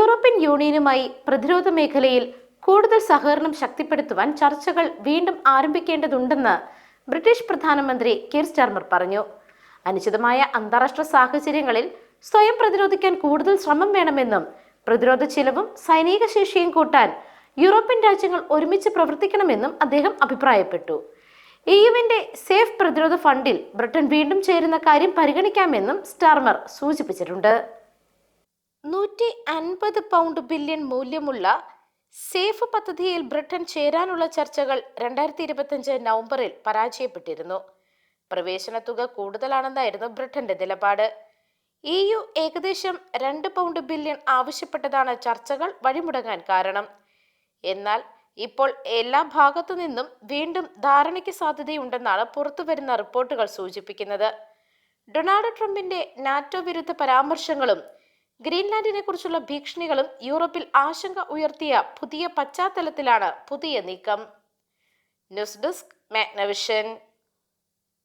European യൂണിയനുമായി പ്രതിരോധ മേഖലയിൽ കൂടുതൽ സഹകരണം ശക്തിപ്പെടുത്തുവാൻ ചർച്ചകൾ വീണ്ടും ആരംഭിക്കേണ്ടതുണ്ടെന്ന് ബ്രിട്ടീഷ് പ്രധാനമന്ത്രി കീർ സ്റ്റർമർ പറഞ്ഞു. അനുചിതമായ അന്താരാഷ്ട്ര സാഹചര്യങ്ങളിൽ സ്വയം പ്രതിരോധിക്കാൻ കൂടുതൽ ശ്രമം വേണമെന്നും പ്രതിരോധ ചിലവും സൈനിക ശേഷിയും കൂട്ടാൻ യൂറോപ്യൻ രാജ്യങ്ങൾ ഒരുമിച്ച് പ്രവർത്തിക്കണമെന്നും അദ്ദേഹം അഭിപ്രായപ്പെട്ടു. ഇയുവിന്റെ സേഫ് പ്രതിരോധ ഫണ്ടിൽ ബ്രിട്ടൻ വീണ്ടും ചേരുന്ന കാര്യം പരിഗണിക്കാമെന്നും സ്റ്റാർമർ സൂചിപ്പിച്ചിട്ടുണ്ട്. നൂറ്റി അൻപത് പൗണ്ട് ബില്യൺ മൂല്യമുള്ള സേഫ് പദ്ധതിയിൽ ബ്രിട്ടൻ ചേരാനുള്ള ചർച്ചകൾ രണ്ടായിരത്തി ഇരുപത്തിയഞ്ച് നവംബറിൽ പരാജയപ്പെട്ടിരുന്നു. പ്രവേശന തുക കൂടുതലാണെന്നായിരുന്നു ബ്രിട്ടന്റെ നിലപാട്. ഇ യു ഏകദേശം രണ്ട് പൗണ്ട് ബില്യൺ ആവശ്യപ്പെട്ടതാണ് ചർച്ചകൾ വഴിമുടങ്ങാൻ കാരണം. എന്നാൽ ഇപ്പോൾ എല്ലാ ഭാഗത്തു നിന്നും വീണ്ടും ധാരണയ്ക്ക് സാധ്യതയുണ്ടെന്നാണ് പുറത്തുവരുന്ന റിപ്പോർട്ടുകൾ സൂചിപ്പിക്കുന്നത്. ഡൊണാൾഡ് ട്രംപിന്റെ നാറ്റോ വിരുദ്ധ പരാമർശങ്ങളും ഗ്രീൻലാൻഡിനെ കുറിച്ചുള്ള ഭീഷണികളും യൂറോപ്പിൽ ആശങ്ക ഉയർത്തിയ പുതിയ പശ്ചാത്തലത്തിലാണ് പുതിയ നീക്കം. News desk Magnavision.